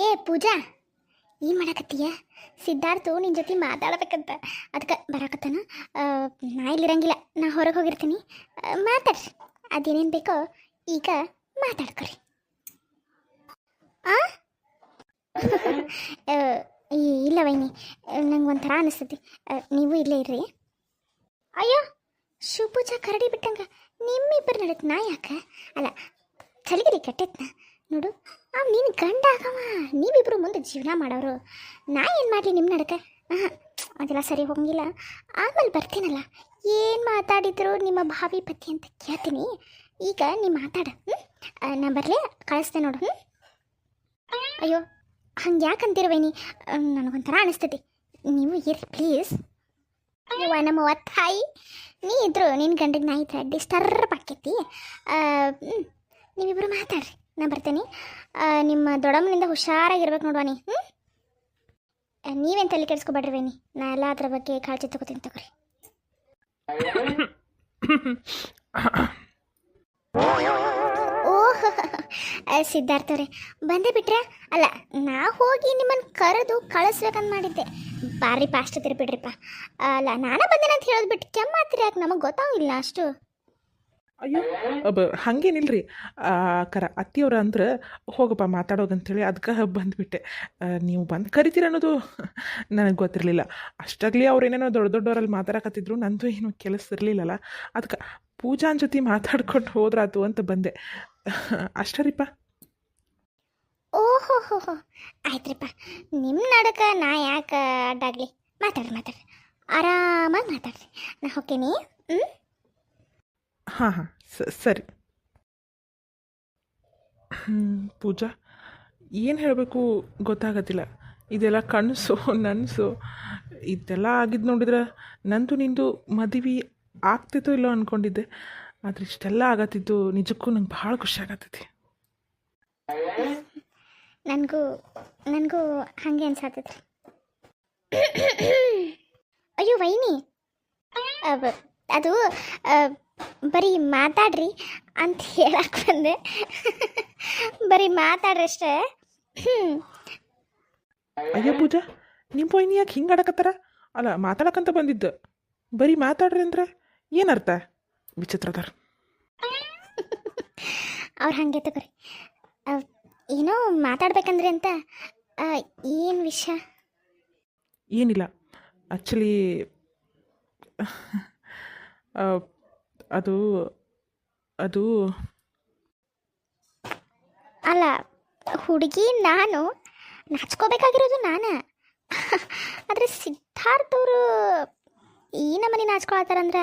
ಏ ಪೂಜಾ ಏನು ಮಾಡಕತ್ತೀಯ? ಸಿದ್ಧಾರ್ಥು ನಿನ್ನ ಜೊತೆ ಮಾತಾಡ್ಬೇಕಂತ. ಅದಕ್ಕೆ ಬರಾಕತ್ತಾನ? ನಾ ಇಲ್ಲಿರಂಗಿಲ್ಲ. ನಾ ಹೊರಗೆ ಹೋಗಿರ್ತೀನಿ. ಮಾತಾಡ್ರಿ. ಅದೇನೇನು ಬೇಕೋ ಈಗ ಮಾತಾಡ್ಕೊರಿ. ಆ? ಇಲ್ಲ ವೈನಿ. ನಂಗೆ ಒಂಥರ ಅನಿಸ್ತೈತಿ. ನೀವು ಇಲ್ಲೇ ಇರ್ರಿ. ಅಯ್ಯೋ ಶಿವಪೂಜಾ ಕರಡಿ ಬಿಟ್ಟಂಗ ನಿಮ್ಮಿಬ್ಬರು ನಡತ್ ನಾ ಯಾಕೆ? ಅಲ್ಲ ಚಳಿಗಿರಿ ಕೆಟ್ಟೈತ್ನ ನೋಡು ಅವ್ ನೀನು ಗಂಡ ಆಗವ ನೀವಿಬ್ರು ಮುಂದೆ ಜೀವನ ಮಾಡೋರು. ನಾ ಏನು ಮಾಡಲಿ ನಿಮ್ಮ ನಡಕ? ಅದೆಲ್ಲ ಸರಿ ಹೋಗಂಗಿಲ್ಲ ಆಮೇಲೆ ಬರ್ತೀನಲ್ಲ. ಏನು ಮಾತಾಡಿದ್ರು ನಿಮ್ಮ ಭಾವಿ ಪತಿ ಅಂತ ಕೇಳ್ತೀನಿ. ಈಗ ನೀ ಮಾತಾಡ ನಾ ಬರಲೇ ಕಳಿಸ್ತೆ ನೋಡು ಹ್ಞೂ ಅಯ್ಯೋ ಹಂಗೆ ಯಾಕೆ ಅಂತಿರುವೇನಿ ನನಗೊಂಥರ ಅನಿಸ್ತೈತಿ. ನೀವು ಇರಿ ಪ್ಲೀಸ್. ನೀವು ನಮ್ಮ ತಾಯಿ. ನೀ ಇದ್ರು ನಿನ್ನ ಗಂಡಿಗೆ ನಾ ಇದ್ರೆ ಡಿಸ್ಟರ್ಬ್ ಆಕೈತಿ. ನೀವಿಬ್ಬರು ಮಾತಾಡ್ರಿ. ನಾ ಬರ್ತೇನೆ. ನಿಮ್ಮ ದೊಡ್ಡಮ್ಮನಿಂದ ಹುಷಾರಾಗಿರ್ಬೇಕು ನೋಡುವಾನಿ ಹ್ಞೂ ನೀವೇನು ತಲೆ ಕೆಡಿಸ್ಕೊಬೇಡ್ರಿ ವೇನಿ ನಾ ಎಲ್ಲ ಅದ್ರ ಬಗ್ಗೆ ಕಾಳಜಿ ತಗೋತೀನಿ ತಗೋರಿ. ಓಹ್ ಸಿದ್ಧಾರ್ಥ ಅವ್ರಿ, ಬಂದೇ ಬಿಟ್ರೆ? ಅಲ್ಲ, ನಾ ಹೋಗಿ ನಿಮ್ಮನ್ನು ಕರೆದು ಕಳಿಸ್ಬೇಕಂತ ಮಾಡಿದ್ದೆ. ಬಾರಿ ಪಾಸ್ಟ್ ತಿರ್ಬಿಡ್ರಿಪ್ಪ ಅಲ್ಲ, ನಾನೇ ಬಂದೇನಂತ ಹೇಳೋದು ಬಿಟ್ಟು ಕೆಮ್ಮಾತ್ರಿ ಯಾಕೆ? ನಮಗೆ ಗೊತ್ತಾಗಿಲ್ಲ ಅಷ್ಟು. ಅಯ್ಯೋ, ಅಬ್ಬ, ಹಂಗೇನಿಲ್ರಿ. ಕರ, ಅತ್ತಿಯವ್ರ ಅಂದ್ರೆ ಹೋಗಪ್ಪ ಮಾತಾಡೋಗಂತೇಳಿ ಅದಕ್ಕೆ ಬಂದುಬಿಟ್ಟೆ. ನೀವು ಬಂದು ಕರಿತೀರ ಅನ್ನೋದು ನನಗೆ ಗೊತ್ತಿರಲಿಲ್ಲ. ಅಷ್ಟಾಗಲಿ ಅವ್ರು ಏನೇನೋ ದೊಡ್ಡ ದೊಡ್ಡವರಲ್ಲಿ ಮಾತಾಡಕತ್ತಿದ್ರು, ನಂದು ಏನು ಕೆಲಸ ಇರಲಿಲ್ಲಲ್ಲ ಅದಕ್ಕೆ ಪೂಜಾನ್ ಜೊತೆ ಮಾತಾಡ್ಕೊಂಡು ಹೋದ್ರಾತು ಅಂತ ಬಂದೆ. ಅಷ್ಟರಿಪ್ಪ ಓಹೋ, ಹೋ ಹೋ. ಆಯ್ತ್ರಿಪ್ಪ ನಿಮ್ಮ ನಡಕ ನಾ ಯಾಕೆ ಅಡ್ಡಾಗಲಿ? ಮಾತಾಡ್ರಿ ಮಾತಾಡ್ರಿ. ಆರಾಮಾಗಿ ಮಾತಾಡ್ರಿ. ನಾ ಹೋಗ್ತೀನಿ ಹ್ಞೂ ಹಾಂ ಹಾಂ ಸರಿ. ಪೂಜಾ ಏನು ಹೇಳಬೇಕು ಗೊತ್ತಾಗತ್ತಿಲ್ಲ. ಇದೆಲ್ಲ ಕನಸು ನನಸು ಇದೆಲ್ಲ ಆಗಿದ್ದು ನೋಡಿದ್ರೆ ನಂದು ನಿಂದು ಮದುವೆ ಆಗ್ತಿತ್ತೋ ಇಲ್ಲೋ ಅಂದ್ಕೊಂಡಿದ್ದೆ ಆದರೆ ಇಷ್ಟೆಲ್ಲ ಆಗತ್ತಿದ್ದು ನಿಜಕ್ಕೂ ನಂಗೆ ಭಾಳ ಖುಷಿ ಆಗತ್ತೈತಿ ನನಗೂ ನನಗೂ ಹಾಗೆ ಅನ್ಸತ್ತೈತಿ ಅಯ್ಯೋ ವೈನಿ. ಅದು ಬರೀ ಮಾತಾಡ್ರಿ ಅಂತ ಹೇಳಕ್ ಬಂದೆ. ಬರೀ ಮಾತಾಡ್ರಿ ಅಷ್ಟೇ. ಅಯ್ಯೋ ಪೂಜಾ ನಿಮ್ಮ ಪೊಯ್ನಿ ಯಾಕೆ ಹಿಂಗೆ ಆಡಕತ್ತಾರ ಅಲ್ಲ ಮಾತಾಡಕಂತ ಬಂದಿದ್ದು. ಬರೀ ಮಾತಾಡ್ರಿ ಅಂದ್ರೆ ಏನರ್ಥ? ವಿಚಿತ್ರದಾರ ಅವ್ರು ಹಂಗೆ ತಗೋರಿ. ಏನೋ ಮಾತಾಡ್ಬೇಕಂದ್ರೆ ಅಂತ. ಏನು ವಿಷಯ? ಏನಿಲ್ಲ. ಆ್ಯಕ್ಚುಲಿ ಅದು ಅದು ಅಲ್ಲ ಹುಡುಗಿ ನಾನು ನಾಚ್ಕೋಬೇಕಾಗಿರೋದು ನಾನು. ಆದರೆ ಸಿದ್ಧಾರ್ಥ ಅವರು ಈ ನಮ್ಮನೆ ನಾಚ್ಕೊಳತ್ತಾರಂದ್ರೆ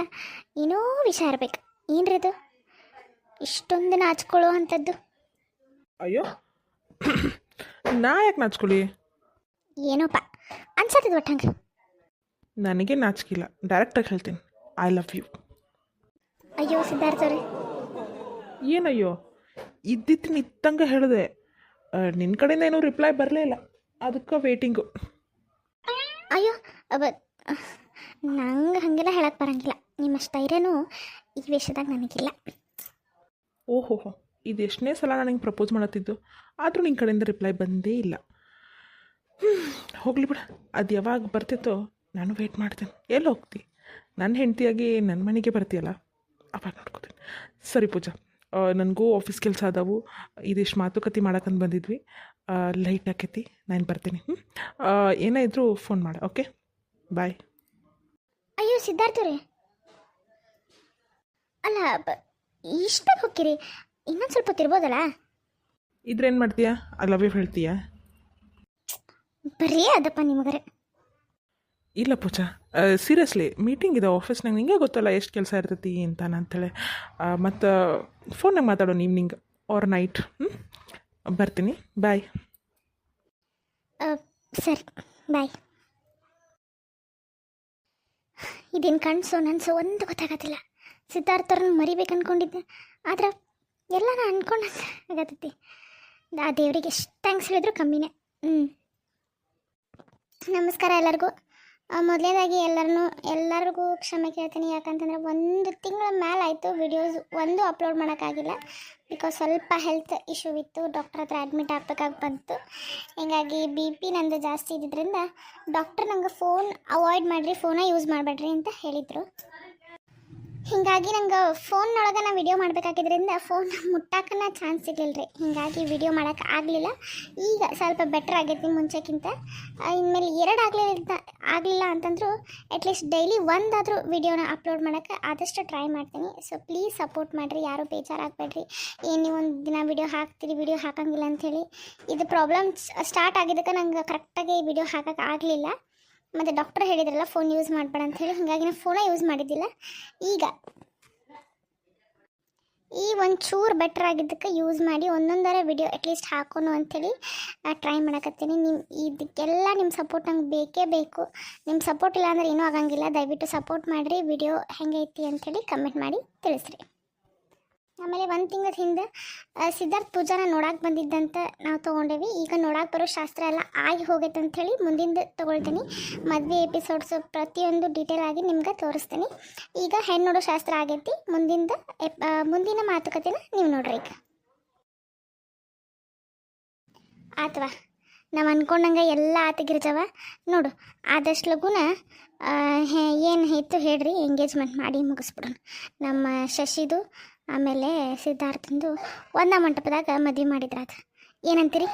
ಏನೋ ವಿಷಯ ಇರ್ಬೇಕು. ಏನ್ರಿ ಇದು? ಇಷ್ಟೊಂದು ನಾಚ್ಕೊಳ್ಳೋ ಅಂಥದ್ದು ಅಯ್ಯೋ ನಾ ಯಾಕೆ ನಾಚ್ಕೊಳ್ಳಿ? ಏನೋಪ್ಪ ಅನ್ಸತ್ತದ ಒಟ್ಟಂಗೆ ನನಗೆ ನಾಚಿಕಿಲ್ಲ ಡೈರೆಕ್ಟಾಗಿ ಹೇಳ್ತೀನಿ. ಐ ಲವ್ ಯು ಅಯ್ಯೋ ಸಿದ್ಧಾರ್ಥ ಅವ್ರೆ. ಏನಯ್ಯೋ? ಇದ್ದಿತ್ತು ನಿತ್ತಂಗೆ ಹೇಳಿದೆ. ನಿನ್ನ ಕಡೆಯಿಂದ ಏನೂ ರಿಪ್ಲೈ ಬರಲೇ ಇಲ್ಲ. ಅದಕ್ಕೆ ವೇಟಿಂಗು ಅಯ್ಯೋ ಅವ ನಂಗೆ ಹಾಗೆಲ್ಲ ಹೇಳಕ್ಕೆ ಬರಂಗಿಲ್ಲ. ನಿಮ್ಮಷ್ಟು ಧೈರ್ಯನೂ ಈ ವೇಷದಾಗ ನನಗಿಲ್ಲ. ಓಹೋ ಇದು ಎಷ್ಟನೇ ಸಲ ನನಗೆ ಪ್ರಪೋಸ್ ಮಾಡತ್ತಿದ್ದು? ಆದರೂ ನಿನ್ನ ಕಡೆಯಿಂದ ರಿಪ್ಲೈ ಬಂದೇ ಇಲ್ಲ. ಹ್ಞೂ ಹೋಗ್ಲಿ ಬಿಡ. ಅದು ಯಾವಾಗ ಬರ್ತಿತ್ತೋ ನಾನು ವೇಟ್ ಮಾಡ್ತೇನೆ. ಎಲ್ಲಿ ಹೋಗ್ತಿ? ನನ್ನ ಹೆಂಡತಿಯಾಗಿ ನನ್ನ ಮನೆಗೆ ಬರ್ತೀಯಲ್ಲ? ಅವಾಗ ನೋಡ್ಕೋತೀನಿ. ಸರಿ ಪೂಜಾ ನನಗೂ ಆಫೀಸ್ ಕೆಲಸ ಅದಾವು. ಇದಿಷ್ಟು ಮಾತುಕತೆ ಮಾಡೋಕ್ಕಂತ ಬಂದಿದ್ವಿ. ಲೈಟ್ ಆಕೈತಿ ನಾನು ಬರ್ತೀನಿ ಹ್ಞೂ ಏನೇ ಇದ್ರೂ ಫೋನ್ ಮಾಡ ಓಕೆ ಬಾಯ್ ಅಯ್ಯೋ ಸಿದ್ಧಾರ್ಥ ರೀ ಅಲ್ಲ ಬ- ಹೋಗಿರಿ ಹೋಗ್ತೀರಿ? ಇನ್ನೊಂದು ಸ್ವಲ್ಪ ತಿರ್ಬೋದಲ್ಲ? ಇದ್ರೇನು ಮಾಡ್ತೀಯಾ? ಐ ಲವ್ ಯು ಹೇಳ್ತೀಯಾ? ಬರೀ ಅದಪ್ಪ ನಿಮಗರೆ. ಇಲ್ಲ ಪೂಜಾ. ಸೀರಿಯಸ್ಲಿ ಮೀಟಿಂಗ್ ಇದೆ ಆಫೀಸ್ನಾಗ ನಿಂಗೆ ಗೊತ್ತಲ್ಲ ಎಷ್ಟು ಕೆಲಸ ಇರ್ತೈತಿ ಅಂತ ಅಂತೇಳಿ. ಮತ್ತು ಫೋನಾಗ ಮಾತಾಡೋಣ ಈವ್ನಿಂಗ್ ಆರ್ ನೈಟ್ ಹ್ಞೂ ಬರ್ತೀನಿ. ಬಾಯ್ ಸರಿ. ಬಾಯ್ ಇದೇನು ಕಣ್ಸು ನನ್ಸು ಒಂದು ಗೊತ್ತಾಗತ್ತಿಲ್ಲ. ಸಿದ್ಧಾರ್ಥವ್ರನ್ನ ಮರಿಬೇಕು ಅನ್ಕೊಂಡಿದ್ದೆ. ಆದ್ರೆ ಎಲ್ಲ ನಾ ಅನ್ಕೊಂಡಂಗೆ ಆಗತ್ತೈತಿ. ಆ ದೇವರಿಗೆ ಎಷ್ಟು ಥ್ಯಾಂಕ್ಸ್ ಹೇಳಿದ್ರು ಕಮ್ಮಿನೇ. ಹ್ಞೂ ನಮಸ್ಕಾರ ಎಲ್ಲರಿಗೂ. ಮೊದಲನೇದಾಗಿ ಎಲ್ಲರನ್ನೂ, ಎಲ್ಲರಿಗೂ ಕ್ಷಮೆ ಕೇಳ್ತೀನಿ. ಯಾಕಂತಂದರೆ ಒಂದು ತಿಂಗಳ ಮೇಲೆ ಆಯಿತು ವಿಡಿಯೋಸ್ ಒಂದು ಅಪ್ಲೋಡ್ ಮಾಡೋಕ್ಕಾಗಿಲ್ಲ. ಬಿಕಾಸ್ ಸ್ವಲ್ಪ ಹೆಲ್ತ್ ಇಶ್ಯೂ ಇತ್ತು. ಡಾಕ್ಟರ್ ಹತ್ರ ಅಡ್ಮಿಟ್ ಆಗಬೇಕಾಗಿ ಬಂತು. ಹೀಗಾಗಿ ಬಿ ಪಿ ನಂದು ಜಾಸ್ತಿ ಇದ್ದಿದ್ದರಿಂದ ಡಾಕ್ಟರ್ ನಂಗೆ ಫೋನ್ ಅವಾಯ್ಡ್ ಮಾಡಿರಿ ಫೋನ ಯೂಸ್ ಮಾಡಬೇಡ್ರಿ ಅಂತ ಹೇಳಿದರು. ಹಿಂಗಾಗಿ ನಂಗೆ ಫೋನ್ನೊಳಗೆ ನಾ ವಿಡಿಯೋ ಮಾಡಬೇಕಾಗಿದ್ದರಿಂದ ಫೋನ್ ಮುಟ್ಟಾಕನ ಚಾನ್ಸ್ ಸಿಗಲಿಲ್ಲ ರೀ ಹೀಗಾಗಿ ವಿಡಿಯೋ ಮಾಡೋಕೆ ಆಗಲಿಲ್ಲ. ಈಗ ಸ್ವಲ್ಪ ಬೆಟ್ರ್ ಆಗೈತಿ ಮುಂಚೆಕ್ಕಿಂತ ಇನ್ಮೇಲೆ ಎರಡು ಆಗಲಿಲ್ಲ ಆಗಲಿಲ್ಲ ಅಂತಂದರೂ ಅಟ್ಲೀಸ್ಟ್ ಡೈಲಿ ಒಂದಾದರೂ ವಿಡಿಯೋನ ಅಪ್ಲೋಡ್ ಮಾಡೋಕ್ಕೆ ಆದಷ್ಟು ಟ್ರೈ ಮಾಡ್ತೀನಿ. ಸೊ ಪ್ಲೀಸ್ ಸಪೋರ್ಟ್ ಮಾಡಿರಿ. ಯಾರೂ ಬೇಜಾರಾಗಬೇಡ್ರಿ. ಏನು ನೀವು ಒಂದು ದಿನ ವಿಡಿಯೋ ಹಾಕ್ತೀರಿ ವಿಡಿಯೋ ಹಾಕಂಗಿಲ್ಲ ಅಂಥೇಳಿ ಇದು ಪ್ರಾಬ್ಲಮ್ ಸ್ಟಾರ್ಟ್ ಆಗಿದ್ದಕ್ಕೆ ನಂಗೆ ಕರೆಕ್ಟಾಗಿ ವಿಡಿಯೋ ಹಾಕಕ್ಕೆ ಆಗಲಿಲ್ಲ. ಮತ್ತು ಡಾಕ್ಟರ್ ಹೇಳಿದ್ರಲ್ಲ ಫೋನ್ ಯೂಸ್ ಮಾಡಬೇಡ ಅಂತ ಹೇಳಿ, ಹಾಗಾಗಿ ನಾನು ಫೋನೇ ಯೂಸ್ ಮಾಡಿದ್ದಿಲ್ಲ. ಈಗ, ಈ ಒಂದು ಚೂರು ಬೆಟ್ರ್ ಆಗಿದ್ದಕ್ಕೆ ಯೂಸ್ ಮಾಡಿ ಒಂದೊಂದರ ವಿಡಿಯೋ ಅಟ್ಲೀಸ್ಟ್ ಹಾಕೋನು ಅಂಥೇಳಿ ಟ್ರೈ ಮಾಡಕತ್ತೀನಿ. ನಿಮ್ಮ ಇದಕ್ಕೆಲ್ಲ ನಿಮ್ಮ ಸಪೋರ್ಟ್ ನಂಗೆ ಬೇಕೇ ಬೇಕು. ನಿಮ್ಮ ಸಪೋರ್ಟ್ ಇಲ್ಲ ಅಂದರೆ ಏನೂ ಆಗಂಗಿಲ್ಲ. ದಯವಿಟ್ಟು ಸಪೋರ್ಟ್ ಮಾಡಿರಿ. ವಿಡಿಯೋ ಹೆಂಗೈತಿ ಅಂಥೇಳಿ ಕಮೆಂಟ್ ಮಾಡಿ ತಿಳಿಸ್ರಿ. ಆಮೇಲೆ ಒಂದು ತಿಂಗಳ ಹಿಂದೆ ಸಿದ್ಧಾರ್ಥ ಪೂಜಾನ ನೋಡಕ್ಕೆ ಬಂದಿದ್ದಂತ ನಾವು ತೊಗೊಂಡೇವಿ. ಈಗ ನೋಡಕ್ಕೆ ಬರೋ ಶಾಸ್ತ್ರ ಎಲ್ಲ ಆಗಿ ಹೋಗೈತೆ ಅಂಥೇಳಿ ಮುಂದಿಂದ ತೊಗೊಳ್ತೀನಿ. ಮದುವೆ ಎಪಿಸೋಡ್ಸು ಪ್ರತಿಯೊಂದು ಡೀಟೇಲ್ ಆಗಿ ನಿಮ್ಗೆ ತೋರಿಸ್ತೀನಿ. ಈಗ ಹೆಣ್ಣು ನೋಡೋ ಶಾಸ್ತ್ರ ಆಗೈತಿ. ಮುಂದಿಂದ ಮುಂದಿನ ಮಾತುಕತೆನ ನೀವು ನೋಡ್ರಿ ಈಗ. ಆತವಾ, ನಾವು ಅಂದ್ಕೊಂಡಂಗೆ ಎಲ್ಲ ಆತಗಿರ್ಜವ. ನೋಡು, ಆದಷ್ಟು ಲಗುನ ಏನು ಇತ್ತು ಹೇಳ್ರಿ ಎಂಗೇಜ್ಮೆಂಟ್ ಮಾಡಿ ಮುಗಿಸ್ಬಿಡೋಣ. ನಮ್ಮ ಶಶಿದು ಆಮೇಲೆ ಸಿದ್ಧಾರ್ಥಂದು ಒಂದ ಮಂಟಪದಾಗ ಮದುವೆ ಮಾಡಿದ್ರಾತ. ಏನಂತೀರಿ?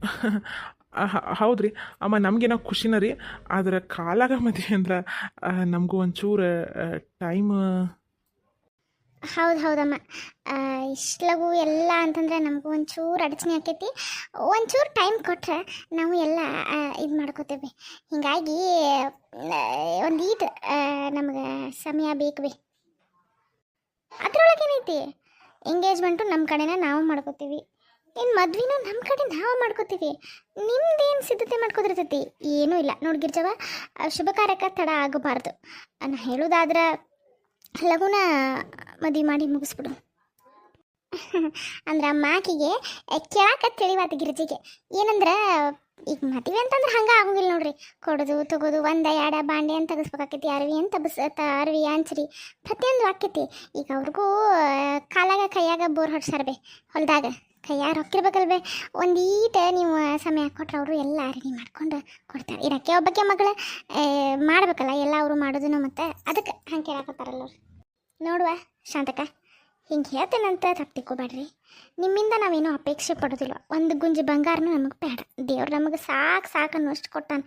ಹೌದು ರೀ ಅಮ್ಮ ನಮಗೇನೋ ಖುಷಿನ ರೀ. ಆದ್ರೆ ಕಾಲಾಗ ಮದುವೆ ಅಂದ್ರೆ ನಮಗೂ ಒಂಚೂರು ಟೈಮ್ ಹೌದು ಹೌದಮ್ಮ. ಇಷ್ಟು ಲಘು ಎಲ್ಲ ಅಂತಂದ್ರೆ ನಮಗೂ ಒಂಚೂರು ಅಡಚಣೆ ಆಕೈತಿ. ಒಂಚೂರು ಟೈಮ್ ಕೊಟ್ಟರೆ ನಾವು ಎಲ್ಲ ಇದು ಮಾಡ್ಕೋತೇವೆ. ಹಿಂಗಾಗಿ ಒಂದು ಈಟ್ ನಮ್ಗೆ ಸಮಯ ಬೇಕು ಬಿ. ಅದ್ರೊಳಗೆ ಏನೈತಿ ಎಂಗೇಜ್ಮೆಂಟು ನಮ್ಮ ಕಡೆನ ನಾವು ಮಾಡ್ಕೋತೀವಿ. ಇನ್ನು ಮದ್ವಿನ ನಮ್ಮ ಕಡೆ ನಾವು ಮಾಡ್ಕೋತೀವಿ. ನಿಮ್ದೇನು ಸಿದ್ಧತೆ ಮಾಡ್ಕೋದಿರ್ತೈತಿ ಏನೂ ಇಲ್ಲ. ನೋಡಿ ಗಿರ್ಜವ, ಶುಭ ಕಾರ್ಯಕ್ಕೆ ತಡ ಆಗಬಾರ್ದು. ನಾನು ಹೇಳೋದಾದ್ರೆ ಲಗುನ ಮದುವೆ ಮಾಡಿ ಮುಗಿಸ್ಬಿಡು. ಅಂದ್ರೆ ಮಾಕಿಗೆ ಕೇಳಾಕ ತಿಳಿವಾತ ಗಿರ್ಜಿಗೆ. ಏನಂದ್ರೆ, ಈಗ ಮದುವೆ ಅಂತಂದ್ರೆ ಹಂಗೆ ಆಗೋಗಿಲ್ಲ ನೋಡ್ರಿ. ಕೊಡೋದು, ತಗೋದು, ಒಂದ, ಎರಡು, ಬಾಂಡೆ ಅಂತ ತಗಸ್ಬೇಕಾಕೈತಿ. ಅರವಿ ಅಂತ ತಗಸ್ ಅರವಿ ಅಂಚ್ರಿ. ಪ್ರತಿಯೊಂದು ಆಕೈತಿ. ಈಗ ಅವ್ರಿಗೂ ಕಾಲಾಗ ಕೈಯಾಗ ಬೋರ್ ಹೊಡ್ಸಾರ್ಬೆ ಹೊಲ್ದಾಗ. ಕೈಯಾಗ ರೊಕ್ಕಿರ್ಬೇಕಲ್ವೇ ಒಂದು ಈಟ ನೀವು ಸಮಯ ಕೊಟ್ರೆ ಅವರು ಎಲ್ಲ ರೆಡಿ ಮಾಡ್ಕೊಂಡು ಕೊಡ್ತಾರೆ. ಇರಕ್ಕೆ ಒಬ್ಬಕ್ಕೆ ಮಗಳು ಮಾಡ್ಬೇಕಲ್ಲ, ಎಲ್ಲ ಅವರು ಮಾಡೋದನ್ನು ಮತ್ತೆ ಅದಕ್ಕೆ ಹಂಗೆ ಕೇಳಾಕತ್ತಾರಲ್ಲ ನೋಡುವ ಶಾಂತಕ ಹಿಂಗೆ ಹೇಳ್ತೇನಂತ ತಪ್ಪು ತಿಕ್ಕೋಬೇಡ್ರಿ ನಿಮ್ಮಿಂದ ನಾವೇನು ಅಪೇಕ್ಷೆ ಪಡೋದಿಲ್ಲ. ಒಂದು ಗುಂಜಿ ಬಂಗಾರನೂ ನಮಗೆ ಬೇಡ. ದೇವ್ರು ನಮಗೆ ಸಾಕು ಸಾಕು ಅನ್ನೋಷ್ಟು ಕೊಟ್ಟಾನ.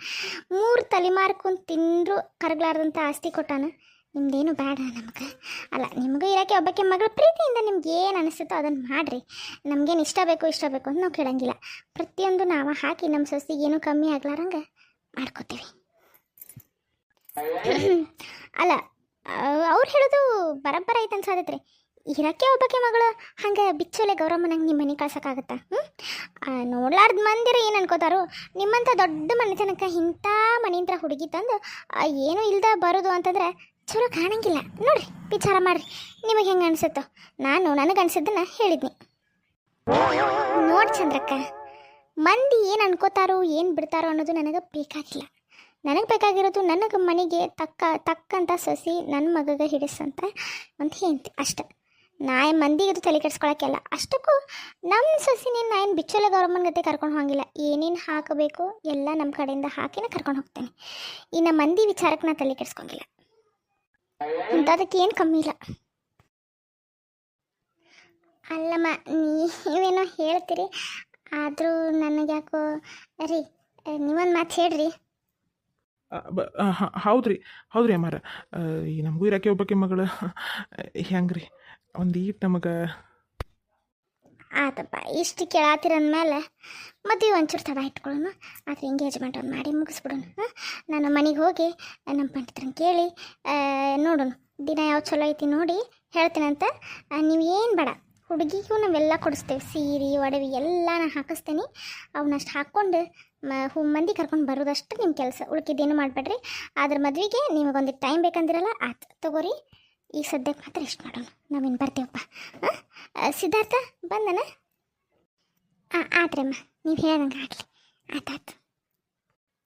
ಮೂರು ತಲೆಮಾರ್ಕೊಂಡು ತಿಂದರೂ ಕರಗ್ಲಾರ್ದಂಥ ಆಸ್ತಿ ಕೊಟ್ಟಾನ. ನಿಮ್ದೇನು ಬೇಡ ನಮಗೆ. ಅಲ್ಲ, ನಿಮಗೂ ಇರೋಕ್ಕೆ ಒಬ್ಬಕ್ಕೆ ಮಗಳ ಪ್ರೀತಿಯಿಂದ ನಿಮ್ಗೆ ಏನು ಅನಿಸುತ್ತೋ ಅದನ್ನು ಮಾಡಿರಿ. ನಮಗೇನು ಇಷ್ಟ ಬೇಕು ಇಷ್ಟ ಬೇಕು ಅಂತ ನಾವು ಕೇಳಂಗಿಲ್ಲ. ಪ್ರತಿಯೊಂದು ನಾವು ಹಾಕಿ ನಮ್ಮ ಸೊಸಿಗೆ ಏನೂ ಕಮ್ಮಿ ಆಗ್ಲಾರಂಗೆ ಮಾಡ್ಕೋತೀವಿ. ಅಲ್ಲ ಅವ್ರು ಹೇಳೋದು ಬರಬ್ಬರ ಐತೆ ಅನ್ಸಾದೈತ್ರಿ ಇರಕ್ಕೆ ಒಬ್ಬಕ್ಕೆ ಮಗಳು, ಹಂಗೆ ಬಿಚ್ಚೋಲೆ ಗೌರಮ್ಮನಂಗೆ ನಿಮ್ಮ ಮನೆ ಕಳ್ಸೋಕ್ಕಾಗತ್ತಾ ಹ್ಞೂ ನೋಡ್ಲಾರ್ದ ಮಂದಿರ ಏನು ಅನ್ಕೋತಾರೋ ನಿಮ್ಮಂಥ ದೊಡ್ಡ ಮನೆತನಕ ಇಂಥ ಮನೆಯಿಂದ ಹುಡುಗಿ ತಂದು ಏನೂ ಇಲ್ದ ಬರೋದು ಅಂತಂದ್ರೆ ಚಲೋ ಕಾಣಂಗಿಲ್ಲ. ನೋಡ್ರಿ, ವಿಚಾರ ಮಾಡ್ರಿ, ನಿಮಗೆ ಹೆಂಗೆ ಅನಿಸುತ್ತೋ? ನಾನು ನನಗೆ ಅನಿಸಿದ್ದನ್ನು ಹೇಳಿದ್ನಿ. ನೋಡಿ ಚಂದ್ರಕ್ಕ, ಮಂದಿ ಏನು ಅನ್ಕೋತಾರೋ, ಏನು ಬಿಡ್ತಾರೋ ಅನ್ನೋದು ನನಗೆ ಬೇಕಾಗಿಲ್ಲ. ನನಗೆ ಬೇಕಾಗಿರೋದು ನನಗೆ ಮನೆಗೆ ತಕ್ಕ ತಕ್ಕಂಥ ಸಸಿ ನನ್ನ ಮಗಗೆ ಹಿಡಿಸಂತ ಅಂತ ಹೆಂಡ್ತಿ ಅಷ್ಟೆ. ನಾ ಏನ್ ಮಂದಿಗೆ ಅದು ತಲೆ ಕೆಡಿಸ್ಕೊಳಕ್ಕೆಲ್ಲ. ಅಷ್ಟಕ್ಕೂ ನಮ್ಮ ಸಸಿನ ನಾ ಏನು ಬಿಚ್ಚೋಲೆ ಗೌರಮ್ಮನ ಗತೆ ಕರ್ಕೊಂಡು ಹೋಗಿಲ್ಲ. ಏನೇನು ಹಾಕಬೇಕು ಎಲ್ಲ ನಮ್ಮ ಕಡೆಯಿಂದ ಹಾಕಿನ ಕರ್ಕೊಂಡು ಹೋಗ್ತೇನೆ. ಇನ್ನು ಮಂದಿ ವಿಚಾರಕ್ಕೆ ನಾ ತಲೆ ಕೆಡ್ಸ್ಕೊಂಗಿಲ್ಲ ಇಂಥದಕ್ಕೆ ಏನು ಕಮ್ಮಿ ಇಲ್ಲ. ಅಲ್ಲಮ್ಮ, ನೀವೇನೋ ಹೇಳ್ತೀರಿ, ಆದರೂ ನನಗ್ಯಾಕೋ, ರೀ, ನೀವೊಂದು ಮಾತು ಹೇಳ್ರಿ. ಹೌದು ರೀ ಹೌದು ರೀ ಅಮ್ಮಾರ. ಈ ನಮಗೂ ಇರಕ್ಕೆ ಒಬ್ಬಕ್ಕೆ ಮಗಳು ಹೆಂಗೆ ರೀ ಒಂದು ಈಟ್ ನಮಗೆ. ಆತಪ್ಪ, ಇಷ್ಟು ಕೇಳಾತಿರೋ ಮೇಲೆ ಮತ್ತೆ ಒಂಚೂರು ತಡ ಇಟ್ಕೊಳ್ಳೋಣ ಆದರೆ ಎಂಗೇಜ್ಮೆಂಟ್ ಒಂದು ಮಾಡಿ ಮುಗಿಸ್ಬಿಡೋಣ ನಾನು ಮನೆಗೆ ಹೋಗಿ ನಮ್ಮ ಪಂಡಿತರನ್ನ ಕೇಳಿ ನೋಡೋಣ. ದಿನ ಯಾವ ಚಲೋ ಐತಿ ನೋಡಿ ಹೇಳ್ತೀನಂತ ನೀವು ಏನು ಬೇಡ, ಹುಡುಗಿಗೂ ನಾವೆಲ್ಲ ಕೊಡಿಸ್ತೇವೆ. ಸೀರೆ, ಒಡವೆ ಎಲ್ಲ ನಾನು ಹಾಕಿಸ್ತೇನೆ. ಅವನ್ನಷ್ಟು ಹಾಕ್ಕೊಂಡು ಮ, ಹೂ, ಮಂದಿ ಕರ್ಕೊಂಡು ಬರೋದಷ್ಟು ನಿಮ್ಮ ಕೆಲಸ. ಉಳ್ಕಿದ್ದೇನು ಮಾಡಬೇಡ್ರಿ. ಅದ್ರ ಮದುವೆಗೆ ನಿಮಗೊಂದು ಟೈಮ್ ಬೇಕಂದಿರಲ್ಲ, ಆತು, ತಗೋರಿ. ಈಗ ಸದ್ಯಕ್ಕೆ ಮಾತ್ರ ಇಷ್ಟು ಮಾಡೋಣ. ನಾವೇನು ಬರ್ತೀವಪ್ಪ. ಹಾಂ? ಸಿದ್ಧಾರ್ಥ, ಬಂದನ? ಹಾಂ ಆತ್ರಮ್ಮ, ನೀವು ಹೇಳ್ದಂಗೆ ಆಗಲಿ. ಆತಾತು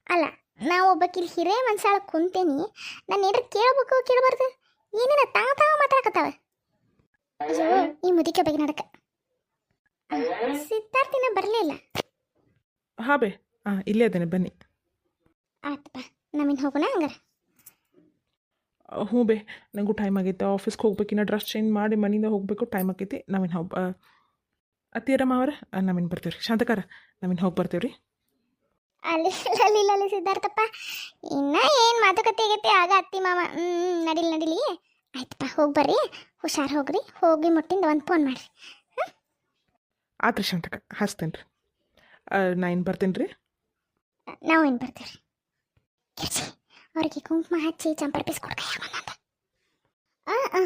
ಅಲ್ಲ, ನಾವು ಒಬ್ಬಕ್ಕಿಲ್ಲಿ ಹಿರೇ ಮನ್ಸಾಳ ಕುಂತೇನಿ. ನಾನು ಏನಾರು ಕೇಳ್ಬೇಕು, ಕೇಳಬಾರ್ದು. ಏನೇನ ತಾವ ತಾವ ಮಾತಾಡಕತ್ತಾವ ಅಯ್ಯೋ, ಈ ಮುದಿಕೆ ಬಗ್ಗೆ ನಡಕ. ಸಿದ್ಧಾರ್ಥಿನ ಬರಲಿಲ್ಲ ಹಾಂ ಬೇ ಹಾಂ ಇಲ್ಲೇ ಅದೇನೆ ಬನ್ನಿ. ಆಯ್ತಪ್ಪ ನಮ್ಮಿನ್ ಹೋಗೋಣ ಹಂಗಾರೆ? ಹ್ಞೂ ಬೇ ನನಗೂ ಟೈಮ್ ಆಗೈತೆ. ಆಫೀಸ್ಗೆ ಹೋಗ್ಬೇಕಿನ್ನ ಡ್ರೆಸ್ ಚೇಂಜ್ ಮಾಡಿ ಮನೆಯಿಂದ ಹೋಗಬೇಕು ಟೈಮ್ ಆಗೈತಿ. ನಾವಿನ್ನು ಹೋಗಿ ಅತ್ತಿಯರಮ್ಮ ಅವ್ರ? ನಾವಿನ್ನು ಬರ್ತೀವಿ ರೀ ಶಾಂತಕಾರ ನಾವಿನ್ನು ಹೋಗಿ ಬರ್ತೀವಿ ರೀ ಅಲ್ಲಿ ಅಲ್ಲಿ ಅಲ್ಲಿ ಸಿದ್ಧಾರ್ಥಪ್ಪ. ಇನ್ನ ಏನು ಮಾತುಕತೆ ಆಗೈತೆ ಆಗ ಅತ್ತಿ ಮಾವ ಹ್ಞೂ ನಡಿಲಿ ನಡಿಲಿ. ಆಯ್ತಪ್ಪ ಹೋಗಿ ಬರ್ರಿ. ಹುಷಾರು ಹೋಗ್ರಿ. ಹೋಗಿ ಮುಟ್ಟಿಂದ ಒಂದು ಫೋನ್ ಮಾಡಿರಿ. ಆತ್ರಿ ಶಾಂತಕ ಹಚ್ತೇನೆ ರೀ ನಾ ಏನು ಬರ್ತೀನಿ ರೀ ನಾವು ಏನು ಬರ್ತೀವಿ ರೀ ಕಿರ್ಚಿ ಅವ್ರಿಗೆ ಕುಂಕುಮ ಹಚ್ಚಿ ಚಂಪರ್ ಪೀಸ್ ಕೊಡ್ಕ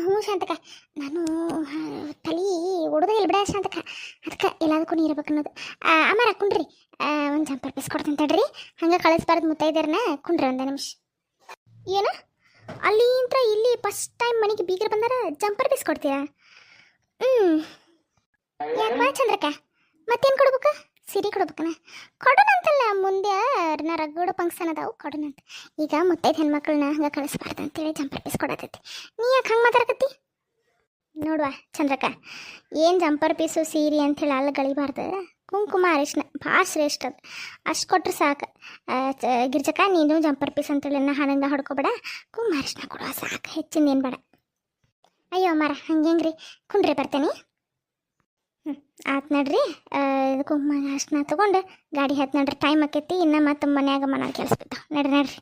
ಹ್ಞೂ ಶಾಂತಕ ನಾನು ತಲಿ ಒಡದ ಇಲ್ಲ ಬಿಡ ಶಾಂತಕ ಅದಕ್ಕೆ ಎಲ್ಲದಕ್ಕೂ ನೀರಬೇಕು ಅನ್ನೋದು. ಆ, ಅಮ್ಮಾರ ಕುಂಡ್ರಿ. ಒಂದು ಜಂಪರ್ ಪೀಸ್ ಕೊಡ್ತೀನಿ ತಡ್ರಿ. ಹಂಗೆ ಕಳಿಸ್ಬಾರ್ದು ಮುತ್ತೈದರ್ನ ಕುಂಡ್ರಿ ಒಂದು ನಿಮಿಷ. ಏನು? ಅಲ್ಲಿಂತ ಇಲ್ಲಿ ಫಸ್ಟ್ ಟೈಮ್ ಮನೆಗೆ ಬೀಗರು ಬಂದಾರ ಜಂಪರ್ ಪೀಸ್ ಕೊಡ್ತೀರಾ ಹ್ಞೂ ಯಾಕೆ ಚಂದ್ರಕ್ಕ? ಮತ್ತೇನು ಕೊಡ್ಬೇಕು? ಸಿರಿ ಕೊಡ್ಬೇಕನ? ಕೊಡೋಣಂತಲ್ಲ, ಮುಂದೆ ನಾ ಫಂಕ್ಷನ್ ಅದಾವು, ಕೊಡೋಣಂತ. ಈಗ ಮುತ್ತೈದು ಹೆಣ್ಮಕ್ಳನ್ನ ಹಂಗೆ ಕಳಿಸ್ಬಾರ್ದು ಅಂತೇಳಿ ಜಂಪರ್ ಪೀಸ್ ಕೊಡತೈತಿ ನೀ ಯಾಕೆ ಹಂಗೆ ಮಾತಾಡಕತ್ತಿ? ನೋಡುವ, ಚಂದ್ರಕ್ಕ, ಏನು ಜಂಪರ್ ಪೀಸು ಸೀರೆ ಅಂಥೇಳಿ ಅಲ್ಲಿ ಗಳಿಬಾರ್ದು. ಕುಂಕುಮ ಅರಿಶಿನ, ಭಾಳ ಶ್ರೇಷ್ಠ ಅದು. ಅಷ್ಟು ಕೊಟ್ರೆ ಸಾಕು. ಗಿರ್ಜಕ್ಕ ನೀನು ಜಂಪರ್ ಪೀಸ್ ಅಂತೇಳಿ ನಾ ಹಣದಿಂದ ಹೊಡ್ಕೊಬೇಡ. ಕುಂಕುಮ ಅರಿಶಿನ ಕೊಡುವ ಸಾಕು ಹೆಚ್ಚಿನ ಏನು ಬೇಡ. ಅಯ್ಯೋ ಮರ ಹಂಗೆ ರೀ ಕುಂಡ್ರಿ ಬರ್ತೇನೆ. ಹ್ಞೂ ಆತು ನಡ್ರಿ. ಕುಂಕುಮ ಅರ್ಶಿನ ತೊಗೊಂಡು ಗಾಡಿ ಹತ್ತು ನಡ್ರಿ. ಟೈಮ್ ಆಕೈತಿ. ಇನ್ನೂ ಮತ್ತೆ ಮನ್ಯಾಗ ಮನ ಕೆಲಸ ಬಿದ್ದಾವ ನಡ್ರಿ ನಡ್ರಿ.